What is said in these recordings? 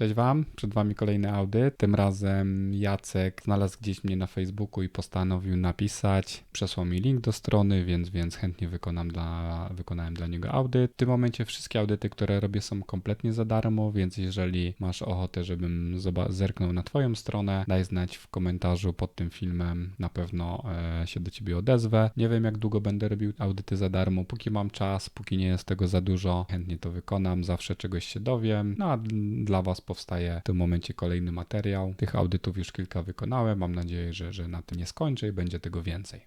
Cześć Wam, przed Wami kolejny audyt. Tym razem Jacek znalazł gdzieś mnie na Facebooku i postanowił napisać. Przesłał mi link do strony, więc, więc chętnie wykonam dla, wykonałem dla niego audyt. W tym momencie wszystkie audyty, które robię są kompletnie za darmo, więc jeżeli masz ochotę, żebym zerknął na Twoją stronę, daj znać w komentarzu pod tym filmem. Na pewno e, się do Ciebie odezwę. Nie wiem jak długo będę robił audyty za darmo, póki mam czas, póki nie jest tego za dużo, chętnie to wykonam, zawsze czegoś się dowiem. No a dla Was powstaje w tym momencie kolejny materiał. Tych audytów już kilka wykonałem. Mam nadzieję, że, że na tym nie skończę i będzie tego więcej.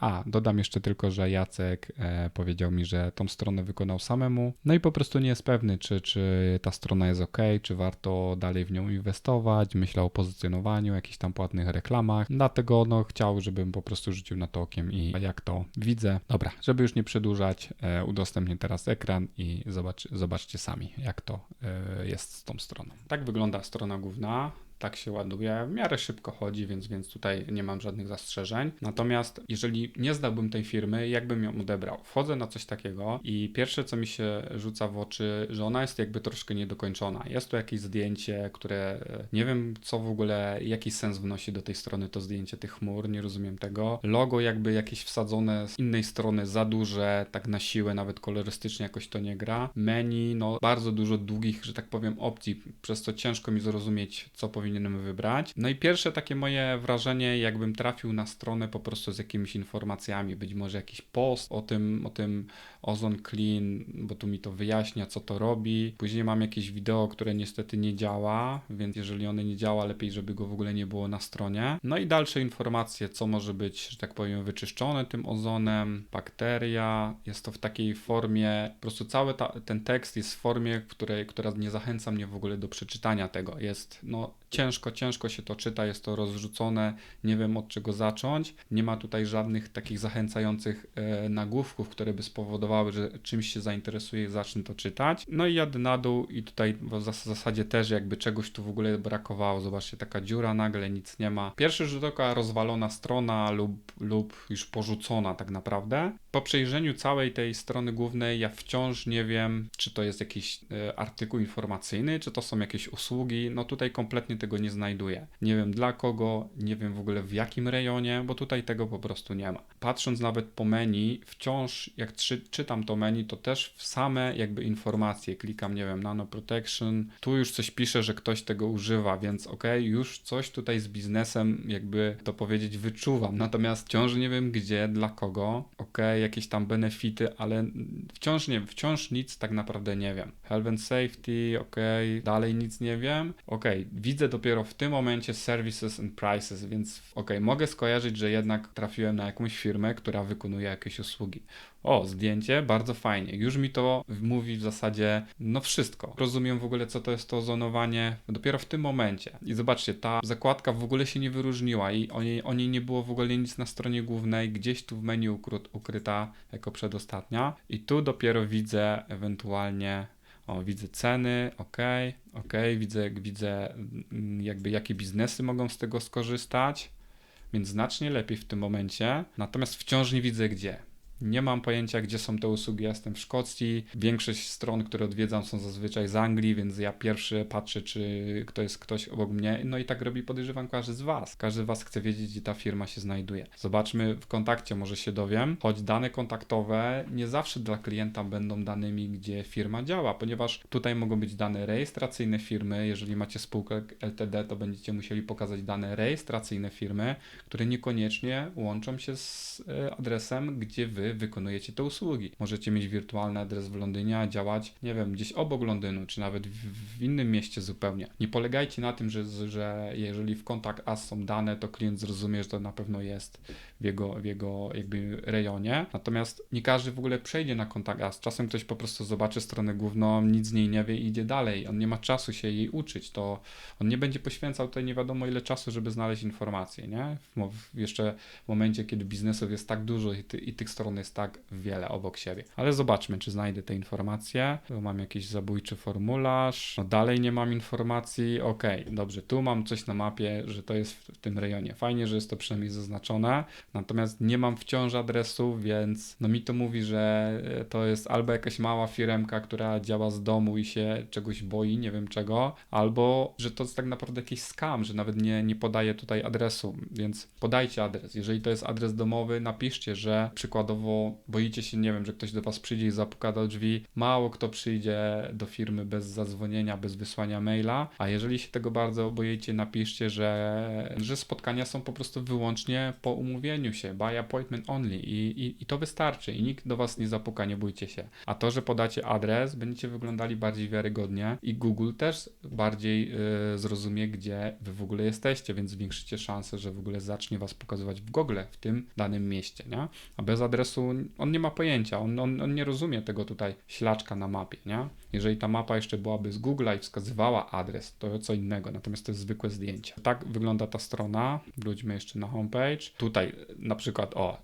A, dodam jeszcze tylko, że Jacek e, powiedział mi, że tą stronę wykonał samemu. No i po prostu nie jest pewny, czy, czy ta strona jest ok, czy warto dalej w nią inwestować. Myślał o pozycjonowaniu, jakichś tam płatnych reklamach. Dlatego no, chciał, żebym po prostu rzucił na to okiem i jak to widzę. Dobra, żeby już nie przedłużać, e, udostępnię teraz ekran i zobacz, zobaczcie sami, jak to e, jest z tą stroną. Tak wygląda strona główna tak się ładuje, w miarę szybko chodzi, więc, więc tutaj nie mam żadnych zastrzeżeń. Natomiast jeżeli nie zdałbym tej firmy, jakbym ją odebrał? Wchodzę na coś takiego i pierwsze co mi się rzuca w oczy, że ona jest jakby troszkę niedokończona. Jest tu jakieś zdjęcie, które e, nie wiem co w ogóle, jaki sens wnosi do tej strony to zdjęcie tych chmur, nie rozumiem tego. Logo jakby jakieś wsadzone z innej strony za duże, tak na siłę, nawet kolorystycznie jakoś to nie gra. Menu, no bardzo dużo długich, że tak powiem, opcji, przez co ciężko mi zrozumieć, co powinienem wybrać. No i pierwsze takie moje wrażenie, jakbym trafił na stronę po prostu z jakimiś informacjami, być może jakiś post o tym, o tym Ozone Clean, bo tu mi to wyjaśnia, co to robi. Później mam jakieś wideo, które niestety nie działa, więc jeżeli one nie działa, lepiej, żeby go w ogóle nie było na stronie. No i dalsze informacje, co może być, że tak powiem, wyczyszczone tym ozonem, bakteria. Jest to w takiej formie, po prostu cały ta, ten tekst jest w formie, której, która nie zachęca mnie w ogóle do przeczytania tego. Jest, no, ciężko, ciężko się to czyta, jest to rozrzucone, nie wiem od czego zacząć. Nie ma tutaj żadnych takich zachęcających e, nagłówków, które by spowodowały, że czymś się zainteresuję i zacznę to czytać. No i jadę na dół i tutaj w zas- zasadzie też jakby czegoś tu w ogóle brakowało. Zobaczcie, taka dziura nagle, nic nie ma. Pierwszy rzut oka rozwalona strona lub, lub już porzucona tak naprawdę. Po przejrzeniu całej tej strony głównej ja wciąż nie wiem, czy to jest jakiś e, artykuł informacyjny, czy to są jakieś usługi. No tutaj kompletnie tego nie znajduję. Nie wiem dla kogo, nie wiem w ogóle w jakim rejonie, bo tutaj tego po prostu nie ma. Patrząc nawet po menu, wciąż jak czy, czytam to menu, to też w same jakby informacje klikam, nie wiem, nano protection. Tu już coś pisze, że ktoś tego używa, więc ok, już coś tutaj z biznesem, jakby to powiedzieć, wyczuwam. Natomiast wciąż nie wiem gdzie, dla kogo. Ok, jakieś tam benefity, ale wciąż nie, wciąż nic tak naprawdę nie wiem. Health and safety, ok, dalej nic nie wiem. Ok, widzę dopiero w tym momencie services and prices, więc ok, mogę skojarzyć, że jednak trafiłem na jakąś firmę, która wykonuje jakieś usługi. O, zdjęcie, bardzo fajnie. Już mi to mówi w zasadzie no wszystko. Rozumiem w ogóle, co to jest to ozonowanie dopiero w tym momencie. I zobaczcie, ta zakładka w ogóle się nie wyróżniła i o niej, o niej nie było w ogóle nic na stronie głównej, gdzieś tu w menu ukry- jako przedostatnia. I tu dopiero widzę ewentualnie o, widzę ceny, ok, ok, widzę, widzę mm, jakby jakie biznesy mogą z tego skorzystać, więc znacznie lepiej w tym momencie. Natomiast wciąż nie widzę gdzie. Nie mam pojęcia, gdzie są te usługi. Jestem w Szkocji. Większość stron, które odwiedzam, są zazwyczaj z Anglii, więc ja pierwszy patrzę, czy to jest ktoś obok mnie. No i tak robi, podejrzewam, każdy z Was. Każdy z Was chce wiedzieć, gdzie ta firma się znajduje. Zobaczmy w kontakcie, może się dowiem. Choć dane kontaktowe nie zawsze dla klienta będą danymi, gdzie firma działa, ponieważ tutaj mogą być dane rejestracyjne firmy. Jeżeli macie spółkę LTD, to będziecie musieli pokazać dane rejestracyjne firmy, które niekoniecznie łączą się z e, adresem, gdzie Wy wykonujecie te usługi. Możecie mieć wirtualny adres w Londynie, a działać, nie wiem, gdzieś obok Londynu, czy nawet w, w innym mieście zupełnie. Nie polegajcie na tym, że, że jeżeli w kontakt as są dane, to klient zrozumie, że to na pewno jest w jego, w jego jakby rejonie. Natomiast nie każdy w ogóle przejdzie na kontakt as. Czasem ktoś po prostu zobaczy stronę główną, nic z niej nie wie i idzie dalej. On nie ma czasu się jej uczyć, to on nie będzie poświęcał tutaj nie wiadomo ile czasu, żeby znaleźć informacje, nie? W, jeszcze w momencie, kiedy biznesów jest tak dużo i, ty, i tych stron jest tak wiele obok siebie. Ale zobaczmy, czy znajdę te informacje. Tu mam jakiś zabójczy formularz. No dalej nie mam informacji. Ok, dobrze, tu mam coś na mapie, że to jest w, tym rejonie. Fajnie, że jest to przynajmniej zaznaczone. Natomiast nie mam wciąż adresu, więc no mi to mówi, że e, to jest albo jakaś mała firemka, która działa z domu i się czegoś boi, nie wiem czego, albo że to jest tak naprawdę jakiś scam, że nawet nie, nie podaje tutaj adresu, więc podajcie adres. Jeżeli to jest adres domowy, napiszcie, że przykładowo boicie się, nie wiem, że ktoś do was przyjdzie i zapuka do drzwi. Mało kto przyjdzie do firmy bez zadzwonienia, bez wysłania maila, a jeżeli się tego bardzo boicie, napiszcie, że, że spotkania są po prostu wyłącznie po umówieniu się, by appointment only i, i, i to wystarczy i nikt do was nie zapuka, nie bójcie się. A to, że podacie adres, będziecie wyglądali bardziej wiarygodnie i Google też bardziej y, zrozumie, gdzie wy w ogóle jesteście, więc zwiększycie szanse, że w ogóle zacznie was pokazywać w Google w tym danym mieście, nie? A bez adresu on nie ma pojęcia, on, on, on nie rozumie tego tutaj ślaczka na mapie, nie? Jeżeli ta mapa jeszcze byłaby z Google'a i wskazywała adres, to co innego, natomiast to jest zwykłe zdjęcie. Tak wygląda ta strona. Wróćmy jeszcze na homepage. Tutaj na przykład, o,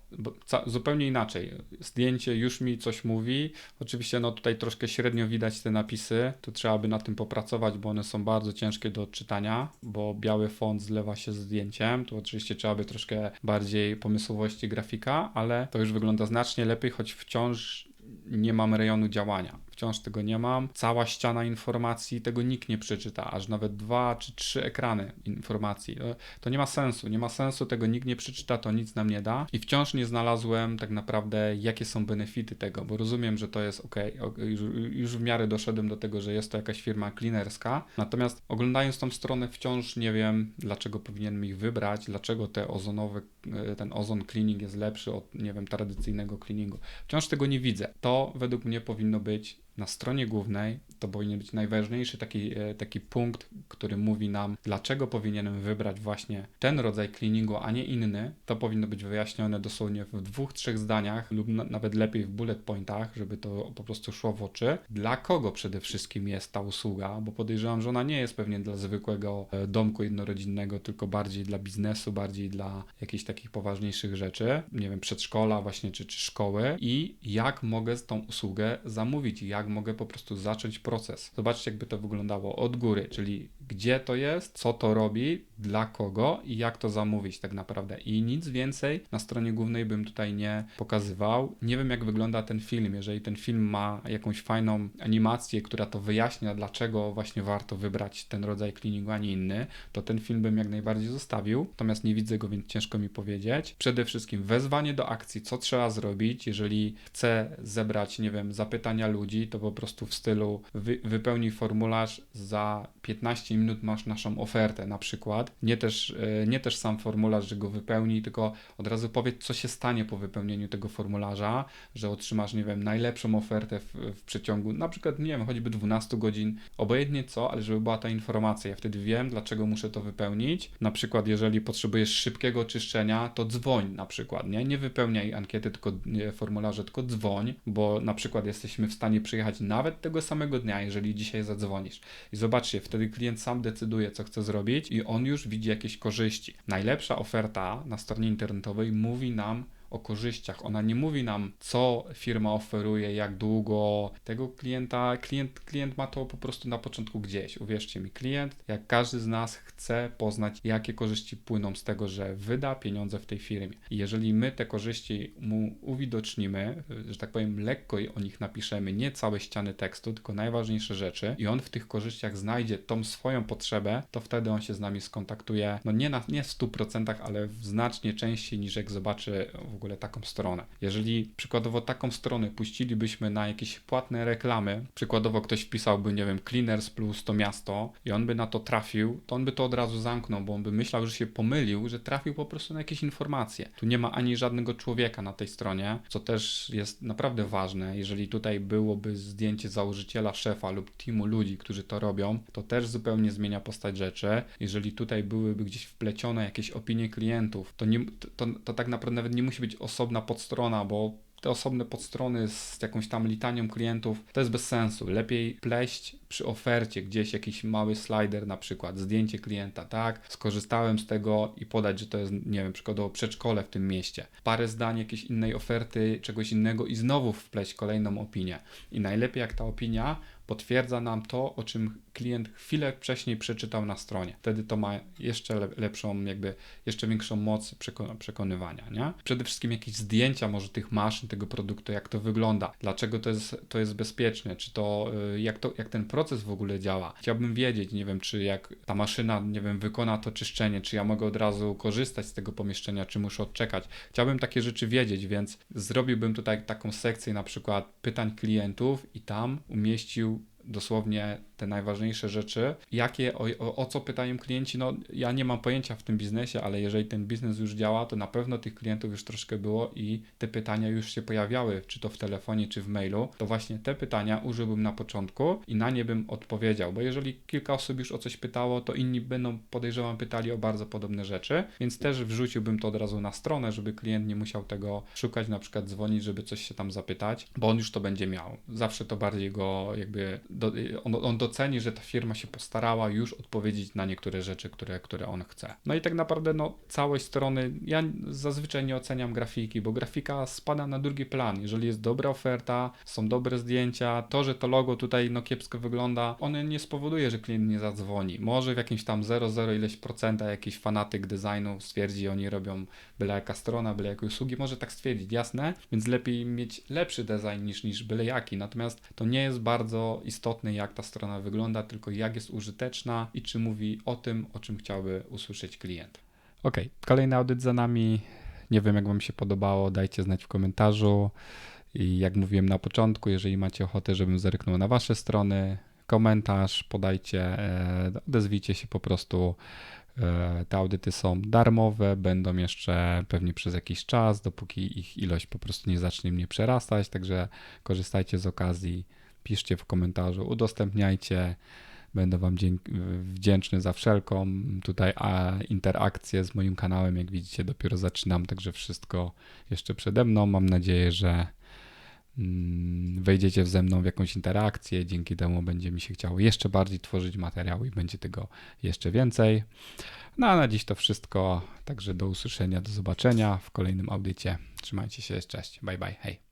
zupełnie inaczej. Zdjęcie już mi coś mówi. Oczywiście, no tutaj troszkę średnio widać te napisy. Tu trzeba by na tym popracować, bo one są bardzo ciężkie do odczytania, bo biały font zlewa się z zdjęciem. Tu oczywiście trzeba by troszkę bardziej pomysłowości grafika, ale to już wygląda znacznie lepiej, choć wciąż nie mam rejonu działania wciąż tego nie mam. Cała ściana informacji, tego nikt nie przeczyta, aż nawet dwa czy trzy ekrany informacji. To nie ma sensu, nie ma sensu, tego nikt nie przeczyta, to nic nam nie da. I wciąż nie znalazłem tak naprawdę, jakie są benefity tego, bo rozumiem, że to jest ok, już, już w miarę doszedłem do tego, że jest to jakaś firma cleanerska, natomiast oglądając tą stronę wciąż nie wiem, dlaczego powinienem ich wybrać, dlaczego te ozonowe, e, ten ozon cleaning jest lepszy od, nie wiem, tradycyjnego cleaningu. Wciąż tego nie widzę. To według mnie powinno być na stronie głównej to powinien być najważniejszy taki, e, taki punkt, który mówi nam, dlaczego powinienem wybrać właśnie ten rodzaj cleaningu, a nie inny. To powinno być wyjaśnione dosłownie w dwóch, trzech zdaniach lub nawet lepiej w bullet pointach, żeby to po prostu szło w oczy. Dla kogo przede wszystkim jest ta usługa, bo podejrzewam, że ona nie jest pewnie dla zwykłego e, domku jednorodzinnego, tylko bardziej dla biznesu, bardziej dla jakichś takich poważniejszych rzeczy, nie wiem, przedszkola właśnie, czy, czy szkoły i jak mogę tą usługę zamówić, jak mogę po prostu zacząć proces. Zobaczcie, jakby to wyglądało od góry, czyli gdzie to jest, co to robi, dla kogo i jak to zamówić tak naprawdę. I nic więcej na stronie głównej bym tutaj nie pokazywał. Nie wiem, jak wygląda ten film. Jeżeli ten film ma jakąś fajną animację, która to wyjaśnia, dlaczego właśnie warto wybrać ten rodzaj cleaningu, a nie inny, to ten film bym jak najbardziej zostawił. Natomiast nie widzę go, więc ciężko mi powiedzieć. Przede wszystkim wezwanie do akcji, co trzeba zrobić, jeżeli chcę zebrać, nie wiem, zapytania ludzi, to po prostu w stylu wy, wypełnij formularz za 15 minut masz naszą ofertę na przykład. Nie też, e, nie też sam formularz, że go wypełnij, tylko od razu powiedz, co się stanie po wypełnieniu tego formularza, że otrzymasz, nie wiem, najlepszą ofertę w, w przeciągu na przykład, nie wiem, choćby 12 godzin, obojętnie co, ale żeby była ta informacja. Ja wtedy wiem, dlaczego muszę to wypełnić. Na przykład, jeżeli potrzebujesz szybkiego czyszczenia, to dzwoń na przykład, nie? Nie wypełniaj ankiety, tylko formularze, tylko dzwoń, bo na przykład jesteśmy w stanie przyjechać nawet tego samego dnia, jeżeli dzisiaj zadzwonisz. I zobaczcie, wtedy klient sam decyduje, co chce zrobić i on już widzi jakieś korzyści. Najlepsza oferta na stronie internetowej mówi nam, o korzyściach. Ona nie mówi nam, co firma oferuje, jak długo. Tego klienta, klient, klient ma to po prostu na początku gdzieś. Uwierzcie mi, klient, jak każdy z nas chce poznać, jakie korzyści płyną z tego, że wyda pieniądze w tej firmie. I jeżeli my te korzyści mu uwidocznimy, że tak powiem, lekko o nich napiszemy, nie całe ściany tekstu, tylko najważniejsze rzeczy, i on w tych korzyściach znajdzie tą swoją potrzebę, to wtedy on się z nami skontaktuje, no nie, na, nie w 100%, ale w znacznie częściej niż jak zobaczy w ogóle taką stronę. Jeżeli przykładowo taką stronę puścilibyśmy na jakieś płatne reklamy, przykładowo ktoś wpisałby, nie wiem, Cleaners Plus to miasto i on by na to trafił, to on by to od razu zamknął, bo on by myślał, że się pomylił, że trafił po prostu na jakieś informacje. Tu nie ma ani żadnego człowieka na tej stronie, co też jest naprawdę ważne. Jeżeli tutaj byłoby zdjęcie założyciela, szefa lub teamu ludzi, którzy to robią, to też zupełnie zmienia postać rzeczy. Jeżeli tutaj byłyby gdzieś wplecione jakieś opinie klientów, to, nie, to, to tak naprawdę nawet nie musi być osobna podstrona, bo te osobne podstrony z jakąś tam litanią klientów, to jest bez sensu. Lepiej pleść przy ofercie gdzieś jakiś mały slider na przykład, zdjęcie klienta, tak? Skorzystałem z tego i podać, że to jest, nie wiem, przykładowo przedszkole w tym mieście. Parę zdań jakiejś innej oferty, czegoś innego i znowu wpleść kolejną opinię. I najlepiej jak ta opinia potwierdza nam to, o czym klient chwilę wcześniej przeczytał na stronie. Wtedy to ma jeszcze le- lepszą, jakby jeszcze większą moc przeko- przekonywania, nie? Przede wszystkim jakieś zdjęcia może tych maszyn, tego produktu, jak to wygląda, dlaczego to jest, to jest bezpieczne, czy to, y, jak to, jak ten proces w ogóle działa. Chciałbym wiedzieć, nie wiem, czy jak ta maszyna, nie wiem, wykona to czyszczenie, czy ja mogę od razu korzystać z tego pomieszczenia, czy muszę odczekać. Chciałbym takie rzeczy wiedzieć, więc zrobiłbym tutaj taką sekcję na przykład pytań klientów i tam umieścił dosłownie te najważniejsze rzeczy. Jakie, o, o, o, co pytają klienci? No, ja nie mam pojęcia w tym biznesie, ale jeżeli ten biznes już działa, to na pewno tych klientów już troszkę było i te pytania już się pojawiały, czy to w telefonie, czy w mailu. To właśnie te pytania użyłbym na początku i na nie bym odpowiedział, bo jeżeli kilka osób już o coś pytało, to inni będą, podejrzewam, pytali o bardzo podobne rzeczy, więc też wrzuciłbym to od razu na stronę, żeby klient nie musiał tego szukać, na przykład dzwonić, żeby coś się tam zapytać, bo on już to będzie miał. Zawsze to bardziej go jakby, on, on doceni, że ta firma się postarała już odpowiedzieć na niektóre rzeczy, które, które on chce. No i tak naprawdę no, całość strony, ja zazwyczaj nie oceniam grafiki, bo grafika spada na drugi plan. Jeżeli jest dobra oferta, są dobre zdjęcia, to, że to logo tutaj no kiepsko wygląda, one nie spowoduje, że klient nie zadzwoni. Może w jakimś tam 0,0 ileś procenta jakiś fanatyk designu stwierdzi, oni robią byle jaka strona, byle jakie usługi, może tak stwierdzić, jasne, więc lepiej mieć lepszy design niż, niż byle jaki. Natomiast to nie jest bardzo istotne, jak ta strona wygląda, tylko jak jest użyteczna i czy mówi o tym, o czym chciałby usłyszeć klient. Ok, kolejny audyt za nami. Nie wiem, jak Wam się podobało, dajcie znać w komentarzu. I jak mówiłem na początku, jeżeli macie ochotę, żebym zerknął na Wasze strony, komentarz podajcie, e, odezwijcie się po prostu. E, te audyty są darmowe, będą jeszcze pewnie przez jakiś czas, dopóki ich ilość po prostu nie zacznie mnie przerastać, także korzystajcie z okazji, piszcie w komentarzu, udostępniajcie. Będę Wam wdzięczny za wszelką tutaj interakcję z moim kanałem. Jak widzicie, dopiero zaczynam, także wszystko jeszcze przede mną. Mam nadzieję, że mm, wejdziecie ze mną w jakąś interakcję. Dzięki temu będzie mi się chciało jeszcze bardziej tworzyć materiał i będzie tego jeszcze więcej. No a na dziś to wszystko. Także do usłyszenia, do zobaczenia w kolejnym audycie. Trzymajcie się, cześć, bye bye, hej.